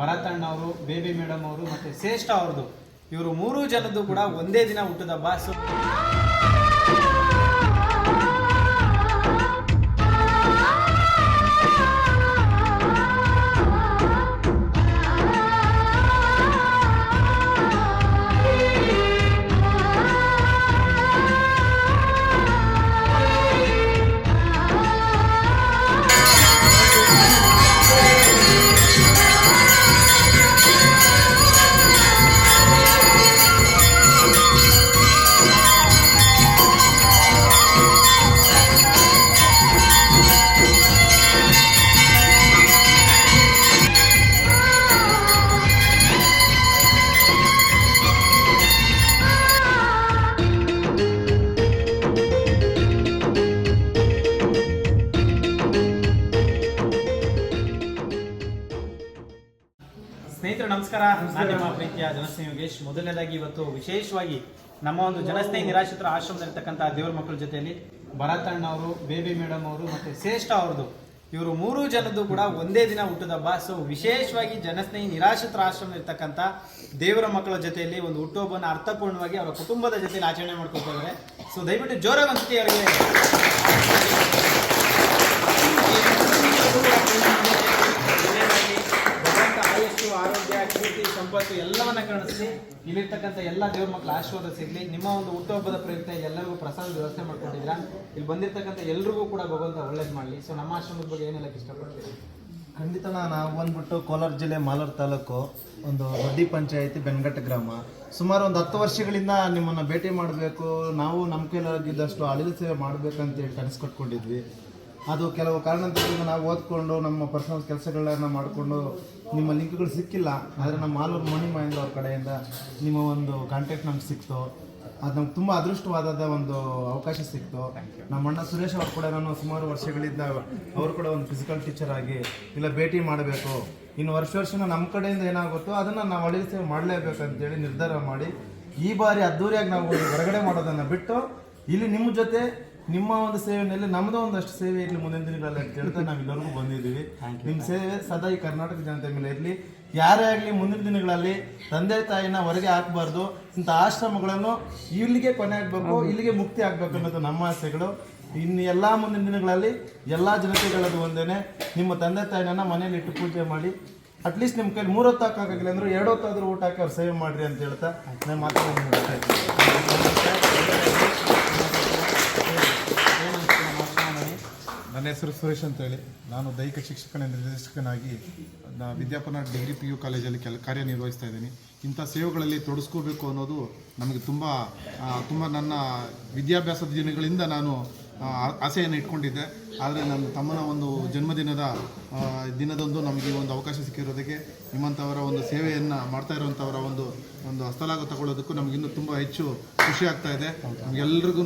ಭರತಣ್ಣ ಅವರು, baby madam ಅವರು ಮತ್ತೆ ಶ್ರೇಷ್ಠ ಅವ್ರದ್ದು. ಇವರು ಮೂರು ಜನದ್ದು ಕೂಡ ಒಂದೇ ದಿನ ಹುಟ್ಟದ ಬಾಸು ನಮಸ್ಕಾರ. ನಿಮ್ಮ ಪ್ರೀತಿಯ ಜನಸ್ನೇಹಿ ಯೋಗೇಶ್ ಮೊದಲನೇದಾಗಿ ಇವತ್ತು ವಿಶೇಷವಾಗಿ ನಮ್ಮ ಒಂದು ಜನಸ್ನೇಹಿ ನಿರಾಶ್ರಿತರ ಆಶ್ರಮದಲ್ಲಿರ್ತಕ್ಕಂಥ ದೇವರ ಮಕ್ಕಳ ಜೊತೆಯಲ್ಲಿ ಭರತಣ್ಣ ಅವರು, ಬೇಬಿ ಮೇಡಮ್ ಅವರು ಮತ್ತೆ ಶ್ರೇಷ್ಠ ಅವ್ರದ್ದು. ಇವರು ಮೂರು ಜನದ್ದು ಕೂಡ ಒಂದೇ ದಿನ ಹುಟ್ಟದ ಹಬ್ಬ. ಸೊ ವಿಶೇಷವಾಗಿ ಜನಸ್ನೇಹಿ ನಿರಾಶ್ರಿತರ ಆಶ್ರಮ ಇರ್ತಕ್ಕಂಥ ದೇವರ ಮಕ್ಕಳ ಜೊತೆಯಲ್ಲಿ ಒಂದು ಹುಟ್ಟುಹಬ್ಬನ ಅರ್ಥಪೂರ್ಣವಾಗಿ ಅವರ ಕುಟುಂಬದ ಜೊತೆಯಲ್ಲಿ ಆಚರಣೆ ಮಾಡ್ಕೊಳ್ತಾ ಇದ್ದಾರೆ. ಸೊ ದಯವಿಟ್ಟು ಜೋರಾಗಿ ಅವರಿಗೆ ಸಂಪತ್ತು ಎಲ್ಲವನ್ನ ಕಾಣಿಸ್ಲಿ? ಇಲ್ಲಿರ್ತಕ್ಕಂಥ ಎಲ್ಲ ದೇವ್ರ ಮಕ್ಕಳ ಆಶೀರ್ವಾದ ಸಿಗ್ಲಿ. ನಿಮ್ಮ ಒಂದು ಹುಟ್ಟುಹಬ್ಬದ ಪ್ರಯುಕ್ತ ಎಲ್ಲರಿಗೂ ಪ್ರಸಾದ ವ್ಯವಸ್ಥೆ ಮಾಡ್ಕೊಂಡಿದ್ರ ಇಲ್ಲಿ ಬಂದಿರ್ತಕ್ಕಂಥ ಎಲ್ರಿಗೂ ಕೂಡ ಭಗವಂತ ಒಳ್ಳೇದು ಮಾಡಲಿ. ಸೊ ನಮ್ಮ ಆಶ್ರಮದ ಬಗ್ಗೆ ಏನೆಲ್ಲ ಇಷ್ಟಪಡ್ತೀವಿ ಖಂಡಿತ ನಾವು ಬಂದ್ಬಿಟ್ಟು ಕೋಲಾರ ಜಿಲ್ಲೆ ಮಾಲೂರು ತಾಲೂಕು ಒಂದು ದೊಡ್ಡಿ ಪಂಚಾಯಿತಿ ಬೆನ್ಗಟ್ಟ ಗ್ರಾಮ. ಸುಮಾರು ಒಂದು ಹತ್ತು ವರ್ಷಗಳಿಂದ ನಿಮ್ಮನ್ನು ಭೇಟಿ ಮಾಡಬೇಕು, ನಾವು ನಮ್ಮ ಕೈಲಾಗಿದ್ದಷ್ಟು ಅಳಿಲು ಸೇವೆ ಮಾಡಬೇಕಂತೇಳಿ ಕನಸು ಅದು ಕೆಲವು ಕಾರಣದಿಂದ ನಾವು ಓದ್ಕೊಂಡು, ನಮ್ಮ ಪರ್ಸನಲ್ ಕೆಲಸಗಳನ್ನ ಮಾಡಿಕೊಂಡು ನಿಮ್ಮ ಲಿಂಕ್ಗಳು ಸಿಕ್ಕಿಲ್ಲ ಆದರೆ ನಮ್ಮ ಮಾಲೂರು ಮಣಿ ಮಹೇಂದ್ರ ಅವ್ರ ಕಡೆಯಿಂದ ನಿಮ್ಮ ಒಂದು ಕಾಂಟ್ಯಾಕ್ಟ್ ನಮ್ಗೆ ಸಿಕ್ತು. ಅದು ನಮ್ಗೆ ತುಂಬ ಅದೃಷ್ಟವಾದ ಒಂದು ಅವಕಾಶ ಸಿಕ್ತು. ನಮ್ಮ ಅಣ್ಣ ಸುರೇಶ್ ಅವ್ರು ಕೂಡ ನಾನು ಸುಮಾರು ವರ್ಷಗಳಿಂದ ಅವರು ಕೂಡ ಒಂದು ಫಿಸಿಕಲ್ ಟೀಚರ್ ಆಗಿ ಇಲ್ಲ ಭೇಟಿ ಮಾಡಬೇಕು. ಇನ್ನು ವರ್ಷ ವರ್ಷನ ನಮ್ಮ ಕಡೆಯಿಂದ ಏನಾಗುತ್ತೋ ಅದನ್ನು ನಾವು ಅಳಿಸಿ ಮಾಡಲೇಬೇಕಂತೇಳಿ ಮಾಡಲೇಬೇಕು ಅಂತೇಳಿ ನಿರ್ಧಾರ ಮಾಡಿ ಈ ಬಾರಿ ಅದ್ದೂರಿಯಾಗಿ ನಾವು ಹೊರಗಡೆ ಮಾಡೋದನ್ನು ಬಿಟ್ಟು ಇಲ್ಲಿ ನಿಮ್ಮ ಜೊತೆ ನಿಮ್ಮ ಒಂದು ಸೇವೆಯಲ್ಲಿ ನಮ್ದು ಒಂದಷ್ಟು ಸೇವೆ ಇರಲಿ ಮುಂದಿನ ದಿನಗಳಲ್ಲಿ ಅಂತ ಹೇಳ್ತಾ ನಾವು ಎಲ್ಲರಿಗೂ ಬಂದಿದ್ದೀವಿ. ನಿಮ್ಮ ಸೇವೆ ಸದಾ ಈ ಕರ್ನಾಟಕ ಜನತೆ ಮೇಲೆ ಇರಲಿ. ಯಾರೇ ಆಗಲಿ ಮುಂದಿನ ದಿನಗಳಲ್ಲಿ ತಂದೆ ತಾಯಿನ ಹೊರಗೆ ಹಾಕಬಾರ್ದು. ಇಂಥ ಆಶ್ರಮಗಳನ್ನು ಇಲ್ಲಿಗೆ ಕೊನೆ ಆಗಬೇಕು ಇಲ್ಲಿಗೆ ಮುಕ್ತಿ ಆಗಬೇಕು ಅನ್ನೋದು ನಮ್ಮ ಆಸೆಗಳು. ಇನ್ನು ಎಲ್ಲ ಮುಂದಿನ ದಿನಗಳಲ್ಲಿ ಎಲ್ಲ ಜನತೆಗಳದ್ದು ಒಂದೇನೆ ನಿಮ್ಮ ತಂದೆ ತಾಯಿನ ಮನೇಲಿ ಇಟ್ಟು ಪೂಜೆ ಮಾಡಿ ಅಟ್ಲೀಸ್ಟ್ ನಿಮ್ಮ ಕೈಲಿ ಮೂರು ಹೊತ್ತು ಹಾಕಾಗಿಲ್ಲ ಅಂದ್ರೆ ಎರಡು ಹೊತ್ತಾದ್ರೂ ಊಟ ಹಾಕಿ ಅವ್ರು ಸೇವೆ ಮಾಡ್ರಿ ಅಂತ ಹೇಳ್ತಾ ನಾನು ಮಾತಾಡೋದು ಮುಗಿಸ್ತಾ ಇದ್ದೀನಿ. ನನ್ನ ಹೆಸರು ಸುರೇಶ್ ಅಂತೇಳಿ. ನಾನು ದೈಹಿಕ ಶಿಕ್ಷಕನ, ನಿರ್ದೇಶಕನಾಗಿ ವಿದ್ಯಾಪನ ಡಿಗ್ರಿ ಪಿ ಯು ಕಾಲೇಜಲ್ಲಿ ಕೆಲ ಕಾರ್ಯನಿರ್ವಹಿಸ್ತಾ ಇದ್ದೀನಿ. ಇಂಥ ಸೇವೆಗಳಲ್ಲಿ ತೊಡಸ್ಕೋಬೇಕು ಅನ್ನೋದು ನಮಗೆ ತುಂಬ ತುಂಬ ನನ್ನ ವಿದ್ಯಾಭ್ಯಾಸದ ದಿನಗಳಿಂದ ನಾನು ಆಸೆಯನ್ನು ಇಟ್ಕೊಂಡಿದ್ದೆ. ಆದರೆ ನನ್ನ ತಮ್ಮನ ಒಂದು ಜನ್ಮದಿನದ ದಿನದಂದು ನಮಗೆ ಒಂದು ಅವಕಾಶ ಸಿಕ್ಕಿರೋದಕ್ಕೆ ನಿಮ್ಮಂಥವರ ಒಂದು ಸೇವೆಯನ್ನು ಮಾಡ್ತಾ ಇರುವಂಥವರ ಒಂದು ಒಂದು ಹಸ್ತಲಾಗ ತಗೊಳ್ಳೋದಕ್ಕೂ ನಮಗಿನ್ನೂ ತುಂಬ ಹೆಚ್ಚು ಖುಷಿ ಆಗ್ತಾ ಇದೆ. ನಮಗೆಲ್ರಿಗೂ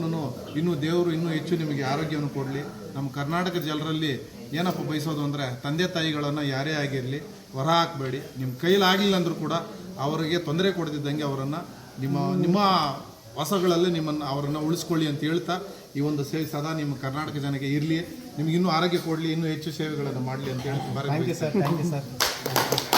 ಇನ್ನೂ ದೇವರು ಇನ್ನೂ ಹೆಚ್ಚು ನಿಮಗೆ ಆರೋಗ್ಯವನ್ನು ಕೊಡಲಿ. ನಮ್ಮ ಕರ್ನಾಟಕ ಜನರಲ್ಲಿ ಏನಪ್ಪ ಬಯಸೋದು ಅಂದರೆ ತಂದೆ ತಾಯಿಗಳನ್ನು ಯಾರೇ ಆಗಿರಲಿ ಹೊರ ಹಾಕಬೇಡಿ. ನಿಮ್ಮ ಕೈಲಾಗಲಿಲ್ಲ ಅಂದರೂ ಕೂಡ ಅವರಿಗೆ ತೊಂದರೆ ಕೊಡದಿದ್ದಂಗೆ ಅವರನ್ನು ನಿಮ್ಮ ನಿಮ್ಮ ಹೊಸಗಳಲ್ಲಿ ನಿಮ್ಮನ್ನು ಅವರನ್ನು ಉಳಿಸ್ಕೊಳ್ಳಿ ಅಂತ ಹೇಳ್ತಾ ಈ ಒಂದು ಸೇವೆ ಸದಾ ನಿಮ್ಮ ಕರ್ನಾಟಕ ಜನಕ್ಕೆ ಇರಲಿ. ನಿಮ್ಗೆ ಇನ್ನೂ ಆರೋಗ್ಯ ಕೊಡಲಿ ಇನ್ನೂ ಹೆಚ್ಚು ಸೇವೆಗಳನ್ನು ಮಾಡಲಿ ಅಂತ ಹೇಳ್ತೀನಿ thank you sir thank you sir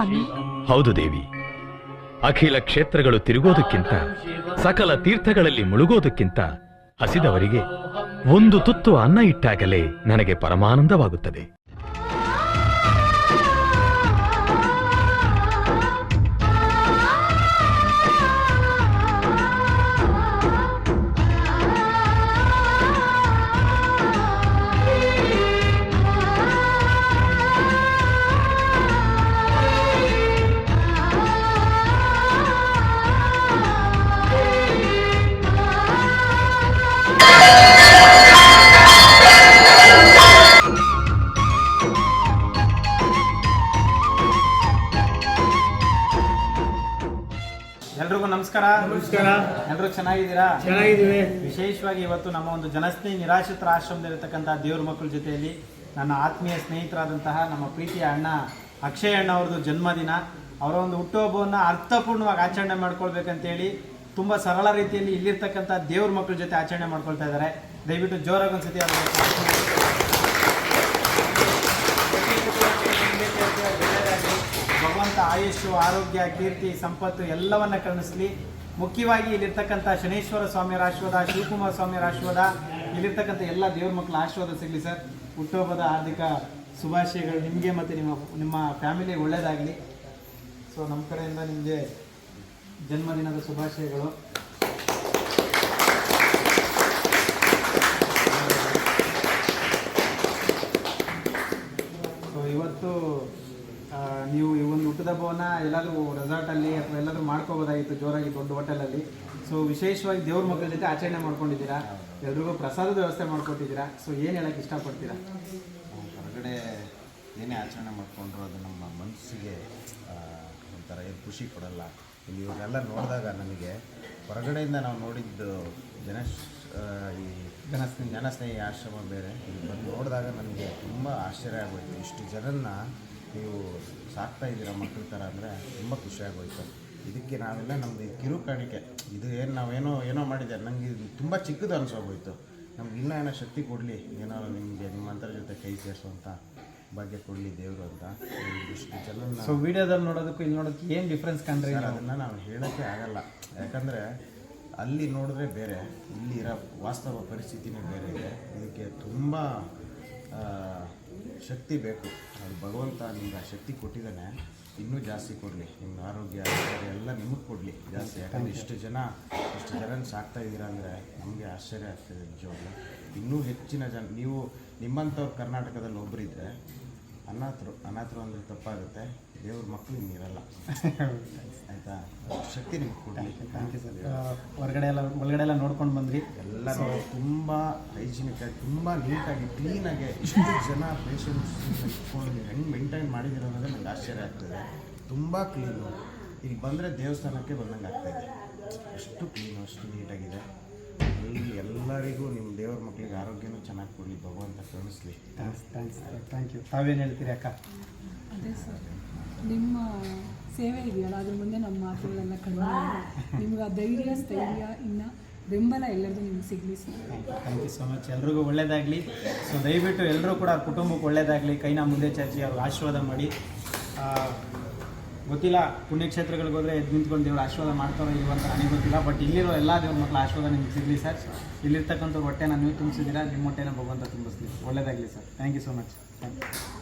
ಸ್ವಾಮಿ ಹೌದು ದೇವಿ. ಅಖಿಲ ಕ್ಷೇತ್ರಗಳು ತಿರುಗೋದಕ್ಕಿಂತ, ಸಕಲ ತೀರ್ಥಗಳಲ್ಲಿ ಮುಳುಗೋದಕ್ಕಿಂತ ಹಸಿದವರಿಗೆ ಒಂದು ತುತ್ತು ಅನ್ನ ಇಟ್ಟಾಗಲೇ ನನಗೆ ಪರಮಾನಂದವಾಗುತ್ತದೆ. ಎಲ್ರಿಗೂ ನಮಸ್ಕಾರ. ನಮಸ್ಕಾರ. ಎಲ್ಲರೂ ಚೆನ್ನಾಗಿದ್ದೀರಾ? ಚೆನ್ನಾಗಿದ್ದೀವಿ. ವಿಶೇಷವಾಗಿ ಇವತ್ತು ನಮ್ಮ ಒಂದು ಜನಸ್ನೇಹಿ ನಿರಾಶ್ರಿತರ ಆಶ್ರಮದಲ್ಲಿರ್ತಕ್ಕಂಥ ದೇವ್ರ ಮಕ್ಕಳ ಜೊತೆಯಲ್ಲಿ ನನ್ನ ಆತ್ಮೀಯ ಸ್ನೇಹಿತರಾದಂತಹ ನಮ್ಮ ಪ್ರೀತಿಯ ಅಣ್ಣ ಅಕ್ಷಯ್ ಅಣ್ಣ ಅವ್ರದ್ದು ಜನ್ಮದಿನ. ಅವರ ಒಂದು ಹುಟ್ಟುಹಬ್ಬವನ್ನು ಅರ್ಥಪೂರ್ಣವಾಗಿ ಆಚರಣೆ ಮಾಡ್ಕೊಳ್ಬೇಕಂತೇಳಿ ತುಂಬ ಸರಳ ರೀತಿಯಲ್ಲಿ ಇಲ್ಲಿರ್ತಕ್ಕಂಥ ದೇವ್ರ ಮಕ್ಕಳ ಜೊತೆ ಆಚರಣೆ ಮಾಡ್ಕೊಳ್ತಾ ಇದ್ದಾರೆ. ದಯವಿಟ್ಟು ಜೋರಾಗಿ ಒಂದ್ಸತಿ ಅವ್ರಿಗೆ ಭಗವಂತ ಆರೋಗ್ಯ, ಕೀರ್ತಿ, ಸಂಪತ್ತು ಎಲ್ಲವನ್ನ ಕರುಣಿಸ್ಲಿ. ಮುಖ್ಯವಾಗಿ ಇಲ್ಲಿರ್ತಕ್ಕಂಥ ಶನೇಶ್ವರ ಸ್ವಾಮಿಯರ ಆಶೀರ್ವಾದ, ಶಿವಕುಮಾರ ಸ್ವಾಮಿಯರ ಆಶೀರ್ವಾದ, ಇಲ್ಲಿರ್ತಕ್ಕಂಥ ಎಲ್ಲ ದೇವ್ರ ಮಕ್ಕಳ ಆಶೀರ್ವಾದ ಸಿಗಲಿ ಸರ್. ಹುಟ್ಟುಹಬ್ಬದ ಹಾರ್ದಿಕ ಶುಭಾಶಯಗಳು ನಿಮಗೆ ಮತ್ತು ನಿಮ್ಮ ನಿಮ್ಮ ಫ್ಯಾಮಿಲಿ ಒಳ್ಳೆಯದಾಗಲಿ ಸೊ ನಮ್ಮ ಕಡೆಯಿಂದ ನಿಮಗೆ ಜನ್ಮದಿನದ ಶುಭಾಶಯಗಳು. ಸೊ ಇವತ್ತು ನೀವು ಒಂದು ಹುಟ್ಟದಬ್ಬವನ್ನು ಎಲ್ಲಾದರೂ ರೆಸಾರ್ಟಲ್ಲಿ ಅಥವಾ ಎಲ್ಲಾದರೂ ಮಾಡ್ಕೋಬೋದಾಗಿತ್ತು ಜೋರಾಗಿ ದೊಡ್ಡ ಹೋಟೆಲಲ್ಲಿ ಸೊ ವಿಶೇಷವಾಗಿ ದೇವ್ರ ಮಕ್ಕಳ ಜೊತೆ ಆಚರಣೆ ಮಾಡ್ಕೊಂಡಿದ್ದೀರಾ? ಎಲ್ರಿಗೂ ಪ್ರಸಾದದ ವ್ಯವಸ್ಥೆ ಮಾಡ್ಕೊಟ್ಟಿದ್ದೀರಾ? ಸೊ ಏನು ಹೇಳಕ್ಕೆ ಇಷ್ಟಪಡ್ತೀರಾ? ಹೊರಗಡೆ ಏನೇ ಆಚರಣೆ ಮಾಡಿಕೊಂಡ್ರು ಅದು ನಮ್ಮ ಮನಸ್ಸಿಗೆ ಒಂಥರ ಏನು ಖುಷಿ ಕೊಡಲ್ಲ. ಇಲ್ಲಿ ಇವಾಗೆಲ್ಲ ನೋಡಿದಾಗ ನನಗೆ ಹೊರಗಡೆಯಿಂದ ನಾವು ನೋಡಿದ್ದು ಜನ ಈ ಜನಸ್ನೇಹಿ ಜನಸ್ನೇಹಿ ಆಶ್ರಮ ಬೇರೆ. ಇಲ್ಲಿ ಬಂದು ನೋಡಿದಾಗ ನನಗೆ ತುಂಬ ಆಶ್ಚರ್ಯ ಆಗೋಯ್ತು. ಇಷ್ಟು ಜನನ್ನ ನೀವು ಸಾಕ್ತಾ ಇದ್ದೀರಾ ಮಕ್ಕಳ ಥರ ಅಂದರೆ ತುಂಬ ಖುಷಿಯಾಗೋಯ್ತು ಇದಕ್ಕೆ ನಾವೆಲ್ಲ ನಮ್ಮದು ಕಿರು ಕಾಣಿಕೆ ಇದು ಏನು ನಾವೇನೋ ಏನೋ ಮಾಡಿದೆ ನನಗೆ ಇದು ತುಂಬ ಚಿಕ್ಕದು ಅನಿಸೋಗೋಯ್ತು ನಮ್ಗೆ ಇನ್ನೂ ಏನೋ ಶಕ್ತಿ ಕೊಡಲಿ ಏನೋ ನಿಮಗೆ ನಿಮ್ಮಂಥರ ಜೊತೆ ಕೈ ಸೇರಿಸುವಂಥ ಭಾಗ್ಯ ಕೊಡಲಿ ದೇವರು ಅಂತ. ಇಷ್ಟು ಜನ ಸೊ ವಿಡಿಯೋದಲ್ಲಿ ನೋಡೋದಕ್ಕೂ ಇಲ್ಲಿ ನೋಡೋದಕ್ಕೆ ಏನು ಡಿಫ್ರೆನ್ಸ್ ಕಂಡ್ರೆ ಅದನ್ನು ಅದನ್ನ ನಾವು ಹೇಳೋಕ್ಕೆ ಆಗಲ್ಲ. ಯಾಕಂದರೆ ಅಲ್ಲಿ ನೋಡಿದ್ರೆ ಬೇರೆ ಇಲ್ಲಿರೋ ವಾಸ್ತವ ಪರಿಸ್ಥಿತಿನೇ ಬೇರೆ ಇದೆ. ಇದಕ್ಕೆ ತುಂಬ ಶಕ್ತಿ ಬೇಕು. ಅದು ಭಗವಂತ ನಿಮ್ಗೆ ಆ ಶಕ್ತಿ ಕೊಟ್ಟಿದ್ದಾನೆ, ಇನ್ನೂ ಜಾಸ್ತಿ ಕೊಡಲಿ. ನಿಮ್ಮ ಆರೋಗ್ಯ ಎಲ್ಲ ನಿಮಗೆ ಕೊಡಲಿ ಜಾಸ್ತಿ. ಯಾಕಂದರೆ ಇಷ್ಟು ಜನ ಇಷ್ಟು ಜನ ಸಾಕ್ತಾ ಇದ್ದೀರಾ ಅಂದರೆ ನಮಗೆ ಆಶ್ಚರ್ಯ ಆಗ್ತದೆ ನಿಜವಾಗ್ಲೂ. ಇನ್ನೂ ಹೆಚ್ಚಿನ ಜನ, ನೀವು ನಿಮ್ಮಂಥವ್ರು ಕರ್ನಾಟಕದಲ್ಲಿ ಒಬ್ಬರಿದ್ದರೆ ಅನಾಥರು ಅನಾಥರು ಅಂದರೆ ತಪ್ಪಾಗುತ್ತೆ. ದೇವ್ರ ಮಕ್ಕಳು ನೀರಲ್ಲ ಆಯಿತಾ? ಶಕ್ತಿ ನಿಮ್ಗೆ ಕೊಡಲಿ ಥ್ಯಾಂಕ್ ಯು ಸರ್ ಹೊರಗಡೆ ಎಲ್ಲ ಒಳಗಡೆ ಎಲ್ಲ ನೋಡ್ಕೊಂಡು ಬಂದ್ರಿ. ಎಲ್ಲ ತುಂಬ ಹೈಜಿನಿಕ್ ಆಗಿ ತುಂಬ ನೀಟಾಗಿ ಕ್ಲೀನಾಗಿ ಇಷ್ಟು ಜನ ಪೇಷಂಟ್ಸ್ ಇಟ್ಕೊಂಡು ಹೆಂಗೆ ಮೇಂಟೈನ್ ಮಾಡಿದ್ದೀರ ಅನ್ನೋದೇ ನಂಗೆ ಆಶ್ಚರ್ಯ ಆಗ್ತದೆ. ತುಂಬ ಕ್ಲೀನು ಇಲ್ಲಿ ಬಂದರೆ ದೇವಸ್ಥಾನಕ್ಕೆ ಬಂದಂಗೆ ಆಗ್ತಾಯಿದೆ ಅಷ್ಟು ಕ್ಲೀನು ಅಷ್ಟು ನೀಟಾಗಿದೆ ಎಲ್ಲರಿಗೂ ನಿಮ್ಮ ದೇವ್ರ ಮಕ್ಕಳಿಗೆ ಆರೋಗ್ಯನೂ ಚೆನ್ನಾಗಿ ಕೊಡಲಿ ಭಗವಂತ ಕರುಣಿಸ್ಲಿ. ಥ್ಯಾಂಕ್ಸ್ ಥ್ಯಾಂಕ್ಸ್ ಥ್ಯಾಂಕ್ ಯು ತಾವೇನು ಹೇಳ್ತೀರಿ ಅಕ್ಕ? ಅದೇ ಸರ್ ನಿಮ್ಮ ಸೇವೆ ಇದೆಯಲ್ಲ ಅದ್ರ ಮುಂದೆ ನಮ್ಮ ಮಾತುಗಳೆಲ್ಲ ಕಡಿಮೆ ನಿಮ್ಗೆ ಆ ಧೈರ್ಯ ಸ್ಥೈರ್ಯ ಇನ್ನು ಬೆಂಬಲ ಎಲ್ಲರಿಗೂ ನಿಮ್ಗೆ ಸಿಗಲಿ sir thank you so much ಎಲ್ರಿಗೂ ಒಳ್ಳೇದಾಗಲಿ. ಸೊ ದಯವಿಟ್ಟು ಎಲ್ಲರೂ ಕೂಡ ಕುಟುಂಬಕ್ಕೆ ಒಳ್ಳೇದಾಗಲಿ. ಕೈನ ಮುಂದೆ ಚಾಚಿ ಅವ್ರಿಗೆ ಆಶೀರ್ವಾದ ಮಾಡಿ. ಆ, ಗೊತ್ತಿಲ್ಲ, ಪುಣ್ಯಕ್ಷೇತ್ರಗಳಿಗೆ ಹೋದ್ರೆ ಎದ್ದು ನಿಂತ್ಕೊಂಡು ದೇವ್ರ ಆಶೀರ್ವಾದ ಮಾಡ್ತಾರೋ ಇಲ್ವ ಅಂತ ನನಗೆ ಗೊತ್ತಿಲ್ಲ. ಬಟ್ ಇಲ್ಲಿರೋ ಎಲ್ಲ ದೇವ್ರ ಮಕ್ಕಳ ಆಶೀರ್ವಾದ ನಿಮ್ಗೆ ಸಿಗಲಿ ಸರ್ ಇಲ್ಲಿರ್ತಕ್ಕಂಥ ಹೊಟ್ಟೆನ ನೀವು ತುಂಬಿಸಿದ್ದೀರಾ, ನಿಮ್ಮ ಹೊಟ್ಟೆನ ಭಗವಂತ ತುಂಬಿಸ್ಲಿ. ಒಳ್ಳೇದಾಗಲಿ sir thank you so much thank you